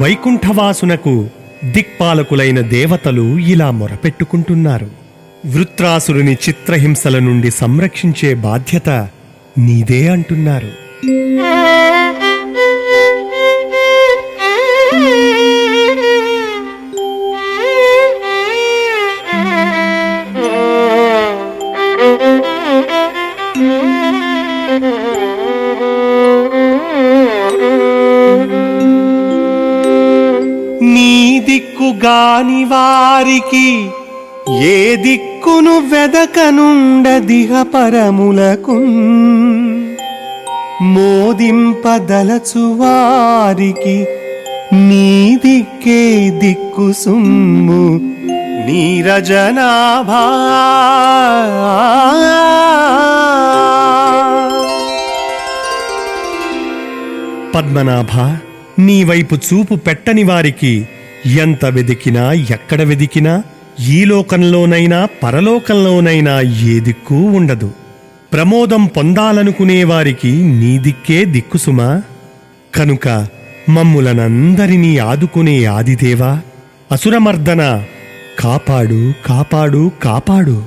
వైకుంఠవాసునకు దిక్పాలకులైన దేవతలు ఇలా మొరపెట్టుకుంటున్నారు. వృత్రాసురుని చిత్రహింసల నుండి సంరక్షించే బాధ్యత నీదే అంటున్నారు. దిక్కుగాని వారికి ఏ దిక్కును వెదకనుండదిహ పరములకు మోదింపదలచు వారికి నీ దిక్కే దిక్కు సుమ్ము నీరజనాభా. పద్మనాభ నీ వైపు చూపు పెట్టని వారికి ఎంత వెదికినా ఎక్కడ వెదికినా ఈ లోకంలోనైనా పరలోకంలోనైనా ఏ దిక్కు ఉండదు. ప్రమోదం పొందాలనుకునే వారికి నీ దిక్కే దిక్కుసుమా కనుక మమ్ములనందరినీ ఆదుకునే ఆదిదేవా అసురమర్దన కాపాడు కాపాడు కాపాడు.